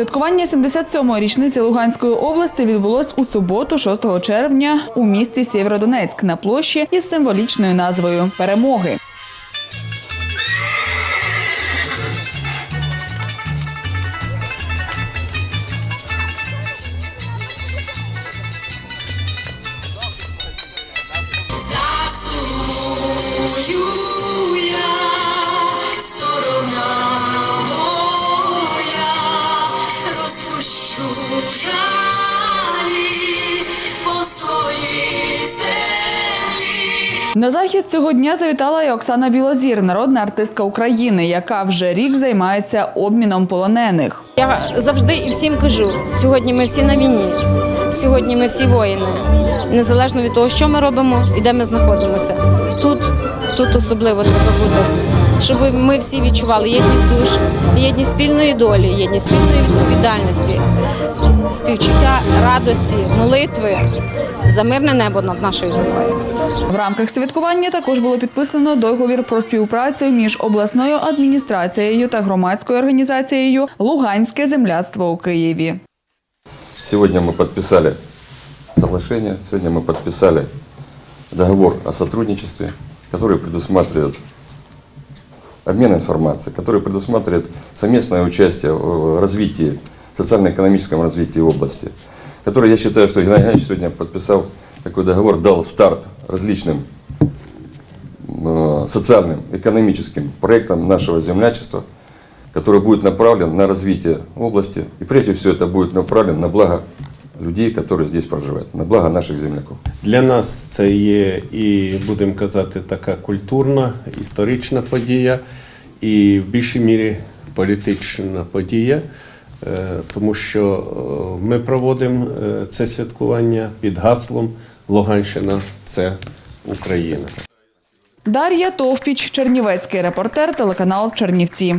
Святкування 77-ї річниці Луганської області відбулось у суботу, 6 червня, у місті Сєвєродонецьк на площі із символічною назвою Перемоги. Засумую На захід цього дня завітала і Оксана Білозір, народна артистка України, яка вже рік займається обміном полонених. Я завжди і всім кажу: сьогодні ми всі на війні, сьогодні ми всі воїни. Незалежно від того, що ми робимо і де ми знаходимося. Тут, тут особливо треба бути, щоб ми всі відчували єдність душ, єдність спільної долі, єдність спільної відповідальності, співчуття радості, молитви за мирне небо над нашою землею. В рамках святкування також було підписано договір про співпрацю між обласною адміністрацією та громадською організацією Луганське земляцтво у Києві. Сегодня мы подписали соглашение, сегодня мы подписали договор о сотрудничестве, который предусматривает обмен информацией, который предусматривает совместное участие в развитии, социально-экономическом развитии области, который, я считаю, что Геннадий Геннадьевич сегодня подписал такой договор, дал старт различным э, социальным, экономическим проектам нашего землячества, который будет направлен на развитие области. И прежде всего это будет направлен на благо людей, которые здесь проживают, на благо наших земляков. Для нас це є і, будемо казати, така культурна, історична подія, і в більшій мірі політична подія, е, тому що е, ми проводимо е, це святкування під гаслом Луганщина це Україна. Дар'я Товпіч, Чернівецький репортер, телеканал Чернівці.